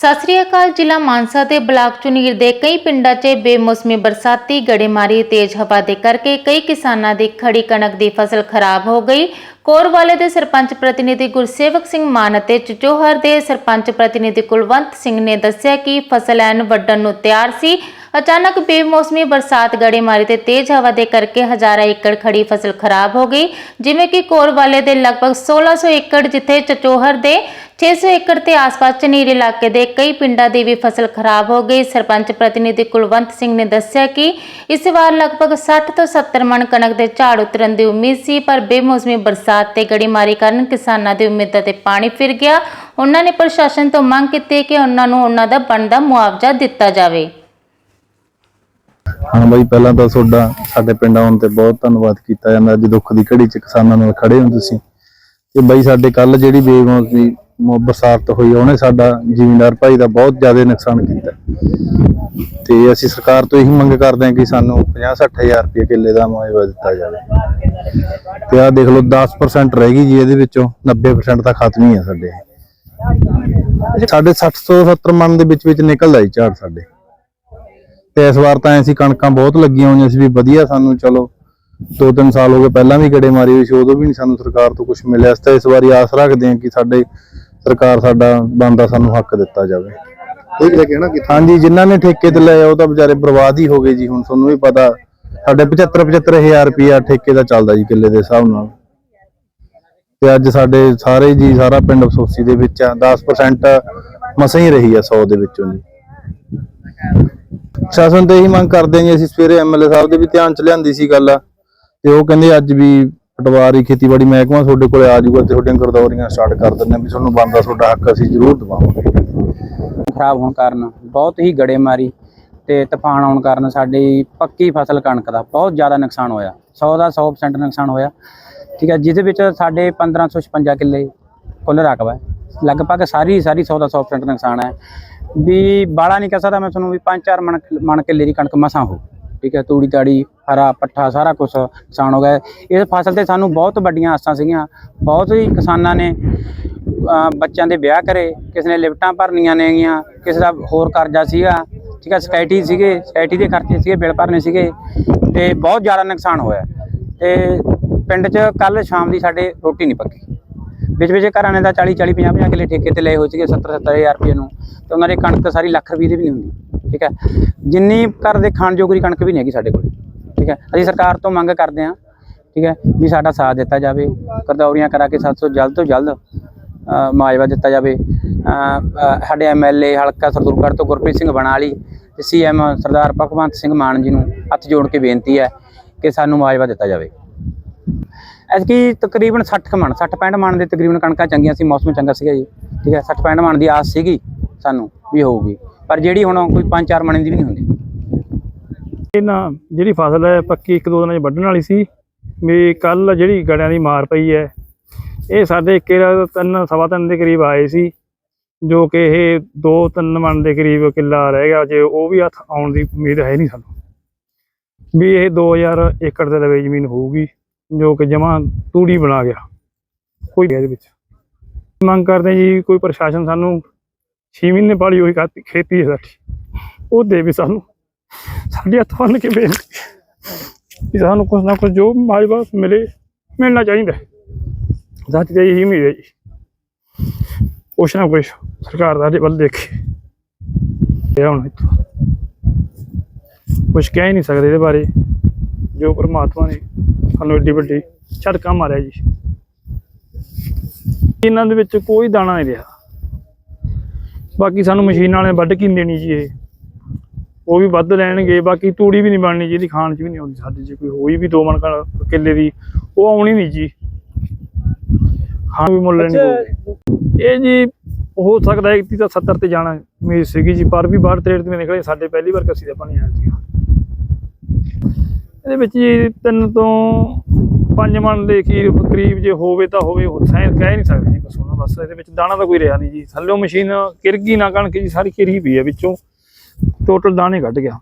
ਸਤਿ ਸ੍ਰੀ ਅਕਾਲ, ਜ਼ਿਲ੍ਹਾ ਮਾਨਸਾ ਦੇ ਬਲਾਕ ਚੁਨੀਰ ਦੇ ਕਈ ਪਿੰਡਾਂ 'ਚ ਬੇਮੌਸਮੀ ਬਰਸਾਤੀ, ਗੜੇਮਾਰੀ, ਤੇਜ਼ ਹਵਾ ਦੇ ਕਰਕੇ ਕਈ ਕਿਸਾਨਾਂ ਦੀ ਖੜੀ ਕਣਕ ਦੀ ਫਸਲ ਖਰਾਬ ਹੋ ਗਈ। ਕੋਰਵਾਲੇ ਦੇ ਸਰਪੰਚ ਪ੍ਰਤੀਨਿਧੀ ਗੁਰਸੇਵਕ ਸਿੰਘ ਮਾਨ ਅਤੇ ਚਚੋਹਰ ਦੇ ਸਰਪੰਚ ਪ੍ਰਤੀਨਿਧੀ ਕੁਲਵੰਤ ਸਿੰਘ ਨੇ ਦੱਸਿਆ ਕਿ ਫਸਲ ਐਨ ਵੱਢਣ ਨੂੰ ਤਿਆਰ ਸੀ। ਅਚਾਨਕ ਬੇਮੌਸਮੀ ਬਰਸਾਤ ਗੜੇਮਾਰੀ ਤੇ ਤੇਜ਼ ਹਵਾ ਦੇ ਕਰਕੇ ਹਜ਼ਾਰਾਂ ਏਕੜ ਖੜੀ ਫਸਲ ਖਰਾਬ ਹੋ ਗਈ, ਜਿਵੇਂ ਕਿ ਕੋਰਵਾਲੇ ਦੇ ਲਗਭਗ 1600 ਏਕੜ ਜਿੱਥੇ ਚਚੋਹਰ ਦੇ 600 ਏਕੜ ਤੇ ਆਸ-ਪਾਸ ਚਨੀਰ ਇਲਾਕੇ ਦੇ ਕਈ ਪਿੰਡਾਂ ਦੀ ਵੀ ਫਸਲ ਖਰਾਬ ਹੋ ਗਈ। ਸਰਪੰਚ ਪ੍ਰਤੀਨਿਧੀ ਕੁਲਵੰਤ ਸਿੰਘ ਨੇ ਦੱਸਿਆ ਕਿ ਇਸ ਵਾਰ ਲਗਭਗ 60 ਤੋਂ 70 ਮਣ ਕਣਕ ਦੇ ਝਾੜ ਉਤਰਨ ਦੀ ਉਮੀਦ ਸੀ, ਪਰ ਬੇਮੌਸਮੀ ਬਰਸਾਤ ਤੇ ਗੜੀਮਾਰੀ ਕਾਰਨ ਕਿਸਾਨਾਂ ਦੀ ਉਮੀਦਾਂ ਤੇ ਪਾਣੀ ਫਿਰ ਗਿਆ। ਉਹਨਾਂ ਨੇ ਪ੍ਰਸ਼ਾਸਨ ਤੋਂ ਮੰਗ ਕੀਤੀ ਕਿ ਉਹਨਾਂ ਨੂੰ ਉਹਨਾਂ ਦਾ ਬਣਦਾ ਮੁਆਵਜ਼ਾ ਦਿੱਤਾ ਜਾਵੇ। ਹਾਂ ਬਾਈ, ਪਹਿਲਾਂ ਤਾਂ ਤੁਹਾਡਾ, ਸਾਡੇ ਪਿੰਡ ਆਉਣ ਤੇ ਬਹੁਤ ਧੰਨਵਾਦ ਕੀਤਾ ਜਾਂਦਾ। ਅੱਜ ਦੁੱਖ ਦੀ ਘੜੀ 'ਚ ਕਿਸਾਨਾਂ ਨਾਲ ਖੜੇ ਹੋ ਤੁਸੀਂ। ਤੇ ਬਾਈ, ਸਾਡੇ ਕੱਲ ਜਿਹੜੀ ਬੇਮੌਸਮੀ ਬਰਸਾਤ ਹੋਈ, ਉਹਨੇ ਸਾਡਾ ਜ਼ਿਮੀਂਦਾਰ ਭਾਈ ਦਾ ਬਹੁਤ ਜ਼ਿਆਦਾ ਨੁਕਸਾਨ ਕੀਤਾ। ਤੇ ਅਸੀਂ ਸਰਕਾਰ ਤੋਂ ਇਹੀ ਮੰਗ ਕਰਦੇ ਹਾਂ ਕਿ ਸਾਨੂੰ 50-60 ਹਜ਼ਾਰ ਰੁਪਏ ਕਿੱਲੇ ਦਾ ਮੁਆਵਜ਼ਾ ਦਿੱਤਾ ਜਾਵੇ। ਤੇ ਆਹ ਦੇਖ ਲਓ 10% ਰਹਿ ਗਈ ਜੀ ਇਹਦੇ ਵਿੱਚੋਂ 90% ਤਾਂ ਖਤਮ ਹੀ ਆ ਸਾਡੇ। ਸਾਡੇ 60 ਤੋਂ 70 ਮਨ ਦੇ ਵਿੱਚ ਵਿੱਚ ਨਿਕਲਦਾ ਜੀ ਝਾੜ ਸਾਡੇ। ਤੇ ਇਸ ਵਾਰ ਤਾਂ ਐਸੀ ਕਣਕਾਂ ਬਹੁਤ ਲੱਗੀਆਂ ਹੋਈਆਂ ਸੀ ਵੀ ਵਧੀਆ ਸਾਨੂੰ ਚਲੋ ਦੋ ਤਿੰਨ ਸਾਲ ਹੋ ਗਏ ਪਹਿਲਾਂ ਵੀ ਗੜੇ ਮਾਰੀ ਹੋਈ ਸੀ ਉਦੋਂ ਵੀ ਨਹੀਂ ਸਾਨੂੰ ਸਰਕਾਰ ਤੋਂ ਕੁਝ ਮਿਲਿਆ। ਇਸ ਤਾਂ ਇਸ ਵਾਰੀ ਆਸ ਰੱਖਦੇ ਹਾਂ ਕਿ ਸਾਡੇ ਸਰਕਾਰ ਸਾਡਾ ਬੰਦਾ ਸਾਨੂੰ ਹੱਕ ਦਿੱਤਾ ਜਾਵੇ। ਠੀਕ ਲੱਗਿਆ ਨਾ ਕਿ ਹਾਂਜੀ ਜਿਨ੍ਹਾਂ ਨੇ ਠੇਕੇ ਤੇ ਲਏ ਉਹ ਤਾਂ ਵਿਚਾਰੇ ਬਰਬਾਦ ਹੀ ਹੋ ਗਏ ਜੀ। ਹੁਣ ਤੁਹਾਨੂੰ ਵੀ ਪਤਾ ਸਾਡੇ 75 75000 ਰੁਪਇਆ ਠੇਕੇ ਦਾ ਚੱਲਦਾ ਜੀ ਕਿੱਲੇ ਦੇ ਹਿਸਾਬ ਨਾਲ। ਤੇ ਅੱਜ ਸਾਡੇ ਸਾਰੇ ਜੀ ਸਾਰਾ ਪਿੰਡ ਅਫਸੋਸੀ ਦੇ ਵਿੱਚ ਆ 10% ਮਸਾਂ ਹੀ ਰਹੀ ਆ 100 ਦੇ ਵਿੱਚੋਂ ਜੀ। ਸ਼ਾਸਨ ਤੇ ਇਹੀ ਮੰਗ ਕਰਦੇ ਹਾਂ ਜੀ, ਅਸੀਂ ਸਵੇਰੇ ਐਮਐਲਏ ਸਾਹਿਬ ਦੇ ਵੀ ਧਿਆਨ ਚ ਲਿਆਂਦੀ ਸੀ ਗੱਲ। ਤੇ ਉਹ ਕਹਿੰਦੇ ਅੱਜ ਵੀ ਪਟਵਾਰੀ ਖੇਤੀਬਾੜੀ ਮਹਿਕਮਾ ਤੁਹਾਡੇ ਕੋਲੇ ਆ ਜਾਊਗਾ ਤੇ ਤੁਹਾਡੀਆਂ ਗਰਦੌਰੀਆਂ ਸਟਾਰਟ ਕਰ ਦਿੰਦੇ ਆ ਵੀ ਤੁਹਾਨੂੰ ਬਣਦਾ ਤੁਹਾਡਾ ਹੱਕ ਅਸੀਂ ਜ਼ਰੂਰ ਦਵਾਵਾਂਗੇ। ਖਰਾਬ ਹੋਣ ਕਾਰਨ, ਬਹੁਤ ਹੀ ਗੜੇਮਾਰੀ ਤੇ ਤੂਫਾਨ ਆਉਣ ਕਾਰਨ ਸਾਡੀ ਪੱਕੀ ਫਸਲ ਕਣਕ ਦਾ ਬਹੁਤ ਜ਼ਿਆਦਾ ਨੁਕਸਾਨ ਹੋਇਆ। 100 ਦਾ 100% ਨੁਕਸਾਨ ਹੋਇਆ। ਠੀਕ ਹੈ, ਜਿਹਦੇ ਵਿੱਚ ਸਾਡੇ 1556 ਕਿੱਲੇ ਕੁੱਲ ਰਕਬਾ ਹੈ। ਲਗਭਗ ਸਾਰੀ ਸਾਰੀ 100 ਦਾ 100% ਨੁਕਸਾਨ ਹੈ। ਵੀ ਬਾਲਾ ਨਹੀਂ ਕਹਿ ਸਕਦਾ ਮੈਂ ਤੁਹਾਨੂੰ ਵੀ 5-4 ਮਣ ਮਣ ਕਿੱਲੇ ਦੀ ਕਣਕ ਮਸਾਂ ਹੋ। ਠੀਕ ਹੈ, ਤੂੜੀ ਤਾੜੀ, ਹਰਾ ਪੱਠਾ, ਸਾਰਾ ਕੁਝ ਨੁਕਸਾਨ ਹੋ ਗਿਆ। ਇਸ ਫਸਲ ਤੇ ਸਾਨੂੰ ਬਹੁਤ ਵੱਡੀਆਂ ਆਸਾਂ ਸੀਗੀਆਂ। ਬਹੁਤ ਹੀ ਕਿਸਾਨਾਂ ਨੇ ਬੱਚਿਆਂ ਦੇ ਵਿਆਹ ਕਰੇ, ਕਿਸੇ ਨੇ ਲਿਫਟਾਂ ਭਰਨੀਆਂ ਨੇਗੀਆਂ ਕਿਸੇ ਦਾ ਹੋਰ ਕਰਜ਼ਾ ਸੀਗਾ। ਠੀਕ ਹੈ ਸਕਾਇਟੀ ਸੀਗੇ ਸਕਾਇਟੀ ਦੇ ਖਰਚੇ ਸੀਗੇ, ਬਿੱਲ ਭਰਨੇ ਸੀਗੇ ਤੇ ਬਹੁਤ ਜ਼ਿਆਦਾ ਨੁਕਸਾਨ ਹੋਇਆ। ਤੇ ਪਿੰਡ 'ਚ ਕੱਲ ਸ਼ਾਮ ਦੀ ਸਾਡੇ ਰੋਟੀ ਨਹੀਂ ਪੱਕੀ। ਵਿੱਚ ਵਿੱਚ ਘਰਾਂ ਨੇ ਦਾ 40 40 50 50 ਕਿੱਲੇ ਠੇਕੇ ਤੇ ਲਏ ਹੋਏ ਸੀਗੇ 70 70000 ਰੁਪਏ ਨੂੰ। ਤੇ ਉਹਨਾਂ ਦੀ ਕਣਕ ਸਾਰੀ ਲੱਖ ਰੁਪਏ ਦੀ ਵੀ ਨਹੀਂ ਹੁੰਦੀ ਠੀਕ ਹੈ? ਜਿੰਨੀ ਘਰ ਦੇ ਖਾਣ ਦੀ ਕਣਕ ਵੀ ਨਹੀਂ ਹੈਗੀ ਸਾਡੇ ਕੋਲ ਠੀਕ ਹੈ? ਅਸੀਂ ਸਰਕਾਰ ਤੋਂ ਮੰਗ ਕਰਦੇ ਹਾਂ ਠੀਕ ਹੈ ਵੀ ਸਾਡਾ ਸਾਥ ਦਿੱਤਾ ਜਾਵੇ ਕਰਦੌਰੀਆਂ ਕਰਾ ਕੇ 700 ਜਲਦ ਤੋਂ ਜਲਦ ਅ, ਦਿੱਤਾ ਜਾਵੇ। ਅ, ਅ, ਸਾਡੇ ਐਮਐਲਏ ਹਲਕਾ ਸਰਦੂਲਗੜ੍ਹ ਤੋਂ ਗੁਰਪ੍ਰੀਤ ਸਿੰਘ ਬਣਾਲੀ ਤੇ ਸੀਐਮ ਸਰਦਾਰ ਭਗਵੰਤ ਸਿੰਘ ਮਾਨ ਜੀ ਨੂੰ ਹੱਥ ਜੋੜ ਕੇ ਬੇਨਤੀ ਹੈ ਕਿ ਸਾਨੂੰ ਮੁਆਵਜ਼ਾ ਦਿੱਤਾ ਜਾਵੇ। ਐਤਕੀ ਤਕਰੀਬਨ 60 ਮਣ 60 65 ਮਣ ਦੇ ਤਕਰੀਬਨ ਕਣਕਾਂ ਚੰਗੀਆਂ ਸੀ ਮੌਸਮ ਚੰਗਾ ਸੀਗਾ ਜੀ ਠੀਕ ਹੈ? 60 65 ਮਣ ਦੀ ਆਸ ਸੀਗੀ। ਸਾਨੂੰ ਵੀ ਹੋਊਗੀ। ਪਰ ਜਿਹੜੀ ਹੁਣ ਕੋਈ 5-4 ਮਣ ਦੀ ਵੀ ਨਹੀਂ ਹੁੰਦੀ। ਇਹ ਨਾ ਜਿਹੜੀ ਫਸਲ ਹੈ, ਪੱਕੀ ਇੱਕ ਦੋ ਦਿਨਾਂ 'ਚ ਵੱਢਣ ਵਾਲੀ ਸੀ। ਵੀ ਕੱਲ ਜਿਹੜੀ ਗੜਿਆਂ ਦੀ ਮਾਰ ਪਈ ਹੈ, ਇਹ ਸਾਡੇ ਇੱਕੇ ਤਿੰਨ, ਸਵਾ ਤਿੰਨ ਦੇ ਕਰੀਬ ਆਏ ਸੀ। ਜੋ ਕਿ ਇਹ ਦੋ ਤਿੰਨ ਮਣ ਦੇ ਕਰੀਬ ਕਿੱਲਾ ਰਹਿ ਗਿਆ, ਜੇ ਉਹ ਵੀ ਹੱਥ ਆਉਣ ਦੀ ਉਮੀਦ ਹੈ ਨਹੀਂ ਸਾਨੂੰ। ਵੀ ਇਹ 2000 ਏਕੜ ਦੇ ਲਵੇ ਜ਼ਮੀਨ ਹੋਊਗੀ, ਜੋ ਕਿ ਜਮਾ ਤੂੜੀ ਬਣਾ ਗਿਆ। ਕੋਈ ਇਹਦੇ ਵਿੱਚ। ਮੰਗ ਕਰਦੇ ਜੀ, ਕੋਈ ਪ੍ਰਸ਼ਾਸਨ ਸਾਨੂੰ 6 ਮਹੀਨੇ ਵਾਲੀ ਹੋਈ ਖੇਤੀ ਹੈ ਸਾਡੀ। ਉਹ ਦੇਵੇ ਸਾਨੂੰ, ਸਾਡੇ ਹੱਥ ਬੰਨ ਕੇ ਬੇਨਤੀ ਕਿ ਸਾਨੂੰ ਕੁਛ ਨਾ ਕੁਛ ਜੋ ਮਾਜਵਾ ਮਿਲੇ, ਮਿਲਣਾ ਚਾਹੀਦਾ ਸੱਚ ਤੇ ਇਹੀ ਉਮੀਦ ਹੈ ਜੀ। ਕੁਛ ਨਾ ਕੁਛ ਸਰਕਾਰ ਦਾ ਵੱਲ ਦੇਖੇ। ਇਹ ਹੁਣ ਇੱਥੋਂ ਕੁਛ ਕਹਿ ਹੀ ਨਹੀਂ ਸਕਦੇ ਇਹਦੇ ਬਾਰੇ। ਜੋ ਪਰਮਾਤਮਾ ਨੇ ਸਾਨੂੰ ਏਡੀ ਵੱਡੀ ਝਟਕਾ ਮਾਰਿਆ ਜੀ। ਇਹਨਾਂ ਦੇ ਵਿੱਚ ਕੋਈ ਦਾਣਾ ਨਹੀਂ ਰਿਹਾ। ਬਾਕੀ ਸਾਨੂੰ ਮਸ਼ੀਨ ਵਾਲੇ ਵੱਢ ਕੀ ਦੇਣੀ ਜੀ ਇਹ। ਉਹ ਵੀ ਵੱਧ ਲੈਣਗੇ ਬਾਕੀ ਤੂੜੀ ਵੀ ਨਹੀਂ ਬਣਨੀ ਜਿਹਦੀ ਖਾਣ ਚ ਵੀ ਨਹੀਂ ਆਉਂਦੀ ਸਾਡੇ ਜੇ ਕੋਈ ਹੋਈ ਵੀ ਦੋ ਮਣ ਕਿੱਲੇ ਦੀ ਉਹ ਆਉਣੀ ਨਹੀਂ ਜੀ। ਖਾਣ ਵੀ ਮੁੱਲ ਪਊਗੀ ਇਹ ਜੀ ਹੋ ਸਕਦਾ ਹੈ ਕਿ ਤਾਂ 70 ਤੇ ਜਾਣਾ ਉਮੀਦ ਸੀਗੀ ਜੀ ਪਰ ਵੀ ਬਾਹਰ 63 ਤੇ ਨਿਕਲੇ ਸਾਡੇ ਪਹਿਲੀ ਵਾਰ ਕੱਸੀ ਦਾ ਪਾਣੀ ਆਇਆ ਸੀਗਾ। ਇਹਦੇ ਵਿੱਚ ਜੀ ਤਿੰਨ ਤੋਂ ਪੰਜ ਮਣ ਦੇ ਕੀ ਕਰੀਬ ਜੇ ਹੋਵੇ ਤਾਂ ਹੋਵੇ ਉਹ ਸਹਿ ਕਹਿ ਨਹੀਂ ਸਕਦੇ ਜੀ ਕੁਛ ਬਸ ਇਹਦੇ ਵਿੱਚ ਦਾਣਾ ਤਾਂ ਕੋਈ ਰਿਹਾ ਨਹੀਂ ਜੀ। ਥੱਲਿਓ ਮਸ਼ੀਨ ਕਿਰਗੀ ਨਾ ਕਣਕ ਜੀ, ਸਾਰੀ ਕਿਰੀ ਪਈ ਹੈ ਵਿੱਚੋਂ। ਟੋਟਲ ਦਾਣੇ ਕੱਢ ਗਿਆ।